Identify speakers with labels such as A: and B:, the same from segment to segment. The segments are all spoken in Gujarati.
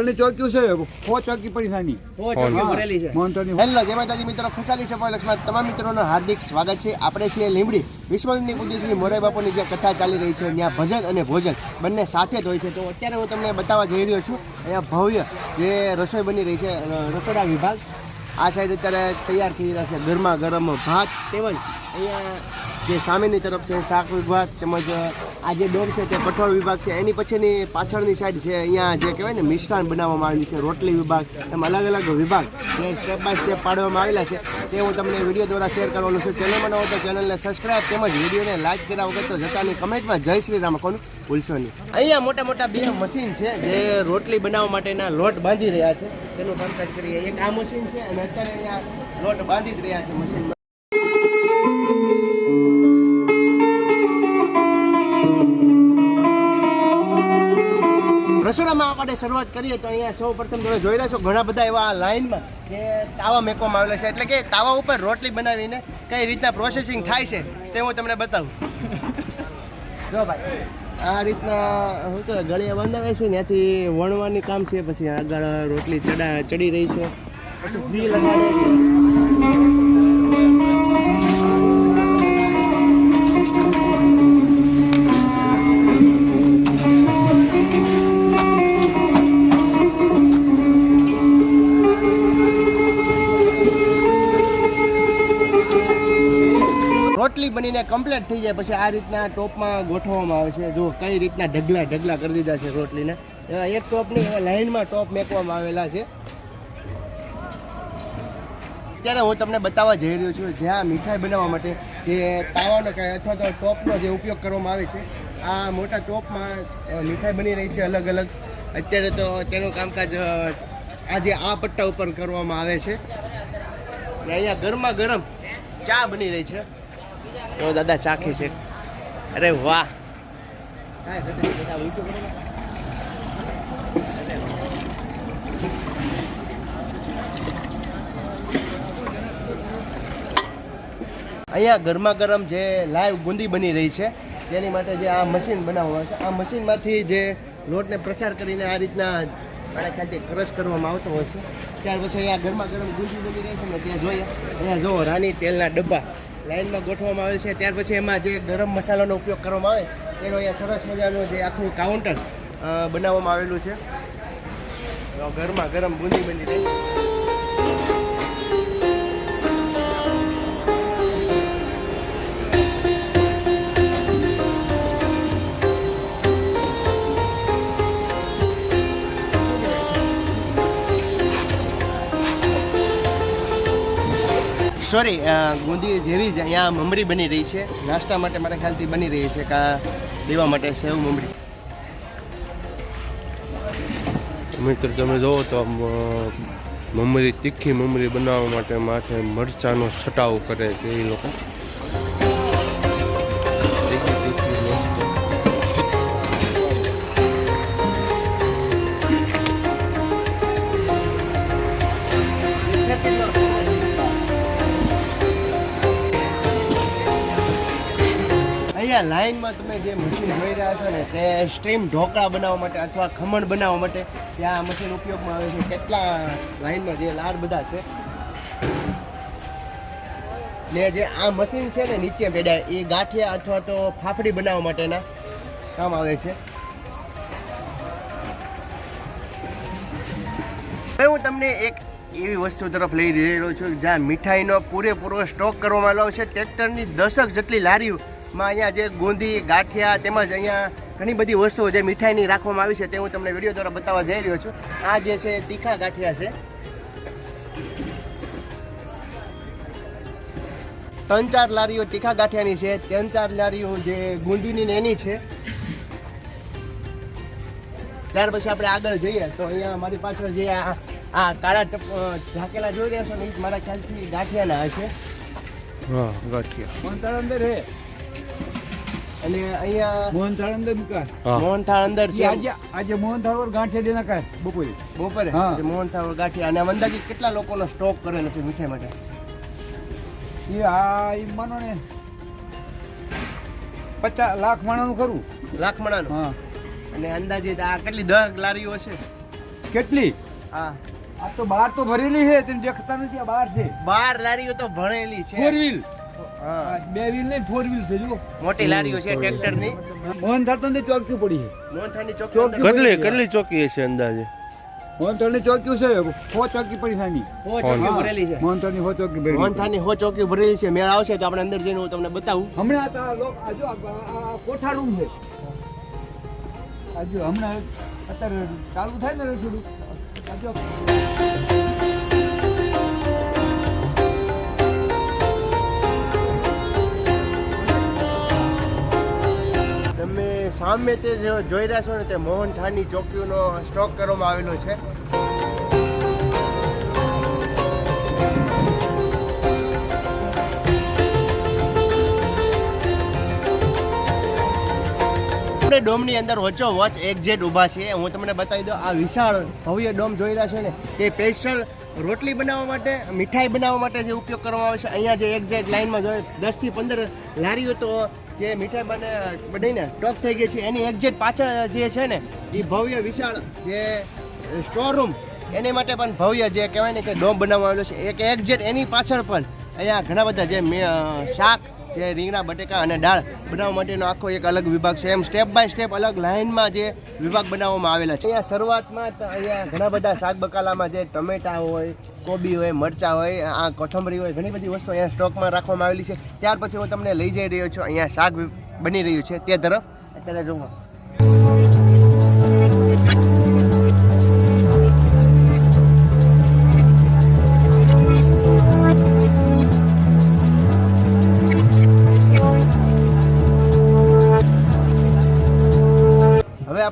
A: મોહનથાળની ચોકી છે સો ચોકી પડી
B: સાની છે. હેલો જય માતાજી મિત્રો ખુશાલી સફળ લક્ષ્મણ. તમામ મિત્રોનું હાર્દિક સ્વાગત છે. આપણે છીએ લીમડી વિશ્વની શ્રી મોરારી બાપુની જે કથા ચાલી રહી છે ત્યાં ભજન અને ભોજન બંને સાથે જ હોય છે. તો અત્યારે હું તમને બતાવવા જઈ રહ્યો છું અહીંયા ભવ્ય જે રસોઈ બની રહી છે રસોડા વિભાગ. આ સાઈડ અત્યારે તૈયાર થઈ રહ્યા છે ગરમા ગરમ ભાત તેમજ અહીંયા જે સામેની તરફ છે, શાક વિભાગ તેમજ આ જે ડોમ છે તે કઠોળ વિભાગ છે, એની પછીની પાછળની સાઈડ છે, અહીંયા જે કહેવાય ને મિષ્ટાન બનાવવામાં આવેલી છે, રોટલી વિભાગ, એમ અલગ અલગ વિભાગ જે સ્ટેપ બાય સ્ટેપ પાડવામાં આવેલા છે, તે હું તમને વીડિયો દ્વારા શેર કરવાનું છું. ચેનલમાં ન તો ચેનલને સબસ્ક્રાઈબ તેમજ વિડીયોને લાઈક કર્યા વગર તો જતાની કમેન્ટમાં જય શ્રી રામ કોનું ભૂલશો નહીં. અહીંયા મોટા મોટા બે મશીન છે જે રોટલી બનાવવા માટેના લોટ બાંધી રહ્યા છે. તેનું કામકાજ કરીએ. એક આ મશીન છે અને અત્યારે અહીંયા લોટ બાંધી જ રહ્યા છે મશીનમાં રસોડામાં આપણે શરૂઆત કરીએ તો અહીંયા સૌ પ્રથમ તમે જોઈ રહ્યા છો ઘણા બધા એવા લાઈનમાં કે તાવા મેકવામાં આવેલા છે. એટલે કે તાવા ઉપર રોટલી બનાવીને કઈ રીતના પ્રોસેસિંગ થાય છે તે હું તમને બતાવું. જો ભાઈ, આ રીતના શું કહેવાય ગળિયા બંધાવે છે ત્યાંથી વણવાની કામ છે, પછી આગળ રોટલી ચડા ચડી રહી છે. પછી ઘી લગાડે છે બનીને કમ્પ્લીટ થઈ જાય. પછી આ રીતના ટોપમાં ગોઠવવામાં આવે છે. જો કઈ રીતના ઢગલા ઢગલા કરી દીધા છે રોટલીને. એવા એક ટોપની એવા લાઇનમાં ટોપ મેકવામાં આવેલા છે. અત્યારે હું તમને બતાવવા જઈ રહ્યો છું જ્યાં મીઠાઈ બનાવવા માટે જે તાવાનો કે અથવા તો ટોપનો જે ઉપયોગ કરવામાં આવે છે, આ મોટા ટોપમાં મીઠાઈ બની રહી છે અલગ અલગ. અત્યારે તો તેનું કામકાજ આજે આ પટ્ટા ઉપર કરવામાં આવે છે. અને અહીંયા ગરમા ગરમ ચા બની રહી છે. તો દાદા ચાખી છે. અરે વાહ. અહીંયા ગરમા ગરમ જે લાઈવ બુંદી બની રહી છે, તેની માટે જે આ મશીન બનાવવામાં છે. આ મશીનમાંથી જે લોટને પ્રસાર કરીને આ રીતના મારા ખ્યાલથી ક્રશ કરવામાં આવતો હોય છે. ત્યાર પછી અહીંયા ગરમા ગરમ બુંદી બની રહી છે ને ત્યાં જોઈએ. અહીંયા જુઓ, રાની તેલના ડબ્બા. લાઈનમાં ગોઠવવામાં આવે છે. ત્યાર પછી એમાં જે ગરમ મસાલાનો ઉપયોગ કરવામાં આવે તેનો અહીંયા સરસ મજાનું જે આખું કાઉન્ટર બનાવવામાં આવેલું છે. ઘરમાં ગરમ બુંદી બની રહી. સોરી ગુંદી જેવી જ અહીંયા મમરી બની રહી છે. નાસ્તા માટે મારા ખ્યાલથી બની રહી છે કા લેવા માટે સેવ મમરી.
C: મિત્ર, તમે જુઓ તો મમરી તીખી મમરી બનાવવા માટે માથે મરચાંનો છટાવ કરે છે એ લોકો.
B: અહીંયા લાઈનમાં તમે જે મશીન જોઈ રહ્યા છો ને, તે સ્ટ્રીમ ઢોકળા બનાવવા માટે અથવા ખમણ બનાવવા માટે ત્યાં મશીન ઉપયોગમાં આવે છે. કેટલા લાઈનમાં જે લાડ બધા છે. ને જે આ મશીન છે ને નીચે પેડાય એ ગાંઠિયા અથવા તો ફાફડી બનાવવા માટેના કામ આવે છે. હું તમને એક એવી વસ્તુ તરફ લઈ રહ્યો છું જ્યાં મીઠાઈનો પૂરેપૂરો સ્ટોક કરવામાં આવ્યો છે. ટ્રેક્ટરની દશક જેટલી લારીઓમાં અહીંયા જે ગોંધી ગાંઠિયા તેમજ અહીંયા ઘણી બધી વસ્તુઓ જે મીઠાઈની રાખવામાં આવી છે તે હું તમને વીડિયો દ્વારા બતાવવા જઈ રહ્યો છું. આ જે છે તીખા ગાંઠિયા છે. ત્રણ ચાર લારીઓ તીખા ગાંઠિયાની છે ત્રણ ચાર લારીઓ જે ગુંદીની ને એની છે. ત્યાર પછી આપણે આગળ જઈએ તો અહીંયા મારી પાછળ જે આ આ કાળા ઢાંકેલા જોઈ રહ્યા છો ને એ મારા ખ્યાલથી ગાંઠિયાના હશે
C: હા ગાંઠિયા.
A: અંદર હે.
B: અને અહીંયા
A: મોહનથાળ અંદર મૂકા
C: હા.
B: મોહનથાળ અંદર છે.
A: આજે આજે મોહનથાળ પર ગાંઠિયા દે નાખાય બપોરે.
B: બપોરે?
A: હા.
B: જે મોહનથાળ ગાંઠિયા. અને અંદાજે કેટલા લોકોનો સ્ટોક કરેલો છે મીઠાઈ માટે?
A: એ આ એ માનો ને પચાસ લાખ માણાનું ખરું.
B: લાખમણાનું
A: હા.
B: અને અંદાજે આ કેટલી દસ લારીઓ છે?
A: કેટલી?
B: હા.
A: આ તો બહાર તો ભરેલી છે તેને દેખતા નથી આ બહાર છે.
B: બાર લારીઓ તો ભણેલી છે.
A: ફોર વ્હીલ બે વ્હીલ નહીં ફોર વ્હીલ છે જો
B: મોટી લારીઓ છે
A: મોહન તો ચોકથી પડી છે.
B: ચોકી
C: કેટલી કેટલી ચોકી છે અંદાજે?
A: મોહન થાળની ચોકી છે હો ચોકી પડી સાની
B: હો ચોકી ભરેલી છે.
A: મોહનથાળની હો ચોકી ભરેલી
B: મોહનથાળની હો ચોકી ભરેલી છે. મેળ આવશે તો આપણે અંદર જઈને હું તમને બતાવું.
A: હમણાં આ લોક- આ જો આ- આ- આ કોઠા રૂમ છે. આ જો હમણાં અત્યારે ચાલુ થાય ને થોડું આ જો.
B: સામે તે જોઈ રહ્યા છો ને તે મોહન થાની ચોકીઓનો સ્ટોક કરવામાં આવેલો છે. આપણે ડોમની અંદર વચ્ચો વચ એક્ઝેટ ઊભા છે. હું તમને બતાવી દઉં, આ વિશાળ ભવ્ય ડોમ જોઈ રહ્યા છો ને, તે સ્પેશિયલ રોટલી બનાવવા માટે, મીઠાઈ બનાવવા માટે જે ઉપયોગ કરવામાં આવે છે. અહીંયા જે એક્ઝેટ લાઇનમાં જોઈએ દસથી પંદર લારીઓ તો જે મીઠાઈ બને, બનીને ટોક થઈ ગઈ છે, એની એક્ઝેટ પાછળ જે છે ને એ ભવ્ય વિશાળ જે સ્ટોર રૂમ એની માટે પણ ભવ્ય જે કહેવાય ને કે ડોમ બનાવવામાં આવેલો છે. એક એક્ઝેટ એની પાછળ પણ અહીંયા ઘણા બધા જે શાક જે રીંગણા, બટેકા અને દાળ બનાવવા માટેનો આખો એક અલગ વિભાગ છે. એમ સ્ટેપ બાય સ્ટેપ અલગ લાઇનમાં જે વિભાગ બનાવવામાં આવેલા છે. અહીંયા શરૂઆતમાં અહીંયા ઘણા બધા શાક બકાલામાં જે ટમેટા હોય, કોબી હોય, મરચાં હોય, આ કોથમરી હોય, ઘણી બધી વસ્તુ અહીંયા સ્ટોકમાં રાખવામાં આવેલી છે. ત્યાર પછી હું તમને લઈ જઈ રહ્યો છું. અહીંયા શાક બની રહ્યું છે તે તરફ. અત્યારે જોવો.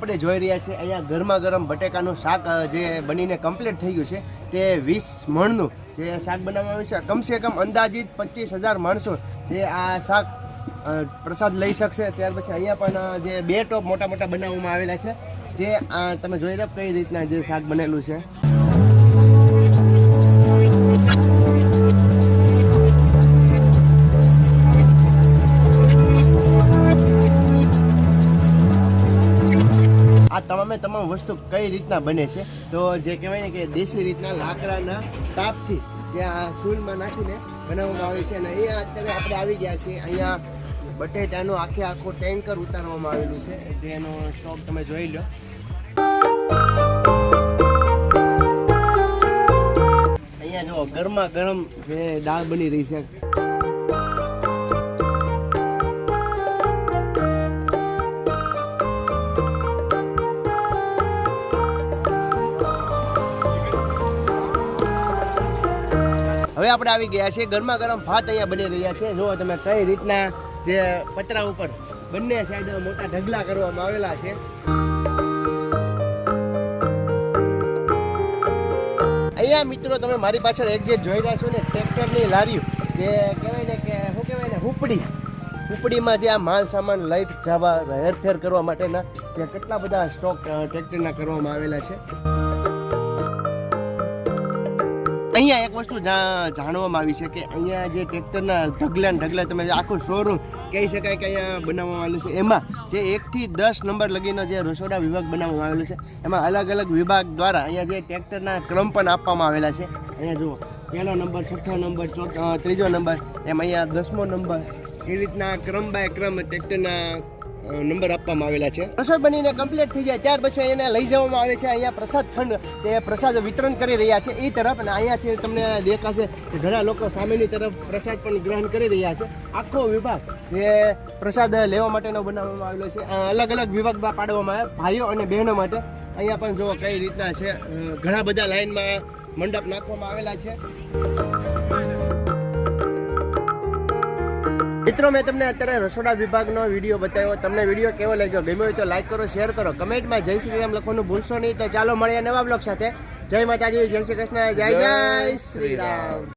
B: આપણે જોઈ રહ્યા છીએ અહીંયા ગરમા ગરમ બટેકાનું શાક જે બનીને કમ્પ્લીટ થઈ ગયું છે. તે વીસ મણનું જે શાક બનાવવામાં આવ્યું છે. કમસે કમ અંદાજિત પચીસ હજાર માણસો જે આ શાક પ્રસાદ લઈ શકશે. ત્યાર પછી અહીંયા પણ જે બે ટોપ મોટા મોટા બનાવવામાં આવેલા છે. જે તમે જોઈ રહ્યા કઈ રીતના જે શાક બનેલું છે. આ તમામે તમામ વસ્તુ કઈ રીતના બને છે? તો જે કહેવાય ને કે દેશી રીતના લાકડાના તાપથી જે આ સૂલમાં નાખીને બનાવવામાં આવે છે અને એ અત્યારે આપણે આવી ગયા છીએ. અહીંયા બટેટાનો આખે આખો ટેન્કર ઉતારવામાં આવેલું છે. તેનો સ્ટોક તમે જોઈ લો. અહીંયા જો ગરમા ગરમ જે દાળ બની રહી છે. હવે આપણે આવી ગયા છીએ. ગરમા ગરમ ભાત અહીંયા બની રહ્યા છે. જો તમે કઈ રીતના જે પતરા ઉપર બંને સાઈડ મોટા ઢગલા કરવામાં આવેલા છે. અહીંયા મિત્રો તમે મારી પાછળ એક્ઝેટ જોઈ રહ્યા છો ને, ટ્રેક્ટરની લારીઓ, જે કહેવાય ને કે, શું કહેવાય ને, હુપડી. હુપડીમાં જે આ માલ સામાન લઈ જવા, હેરફેર કરવા માટેના જે કેટલા બધા સ્ટોક ટ્રેક્ટરના કરવામાં આવેલા છે. અહીંયા એક વસ્તુ જાણવામાં આવી છે કે અહીંયા જે ટ્રેક્ટરના ઢગલા ને ઢગલા તમે આખું શોરૂમ કહી શકાય કે અહીંયા બનાવવામાં આવેલું છે. એમાં જે એકથી દસ નંબર લગીનો જે રસોડા વિભાગ બનાવવામાં આવેલો છે, એમાં અલગ અલગ વિભાગ દ્વારા અહીંયા જે ટ્રેક્ટરના ક્રમ પણ આપવામાં આવેલા છે. અહીંયા જુઓ, પહેલો નંબર, છઠ્ઠો નંબર ત્રીજો નંબર, એમ અહીંયા દસમો નંબર. એ રીતના ક્રમ બાય ક્રમ ટ્રેક્ટરના નંબર આપવામાં આવેલા છે. રસોઈ બનીને કમ્પ્લીટ થઈ જાય, ત્યાર પછી એને લઈ જવામાં આવે છે. અહીંયા પ્રસાદ ખંડ, તે પ્રસાદ વિતરણ કરી રહ્યા છે. એ તરફ અને અહીંયાથી તમને દેખાશે ઘણા લોકો સામેની તરફ પ્રસાદ પણ ગ્રહણ કરી રહ્યા છે. આખો વિભાગ જે પ્રસાદ લેવા માટેનો બનાવવામાં આવેલો છે. અલગ અલગ વિભાગમાં પાડવામાં આવે ભાઈઓ અને બહેનો માટે અહીંયા પણ જુઓ કઈ રીતના છે. ઘણા બધા લાઈનમાં મંડપ નાખવામાં આવેલા છે. મિત્રો, મેં તમને અત્યારે રસોડા વિભાગનો વીડિયો બતાવ્યો. તમને વીડિયો કેવો લાગ્યો? ગમ્યો હોય તો લાઈક કરો શેર કરો. કમેન્ટમાં જય શ્રી રામ લખવાનું ભૂલશો નહીં. તો ચાલો મળીએ નવા બ્લોગ સાથે. જય માતાજી, જય શ્રી કૃષ્ણ, જય જય શ્રી રામ.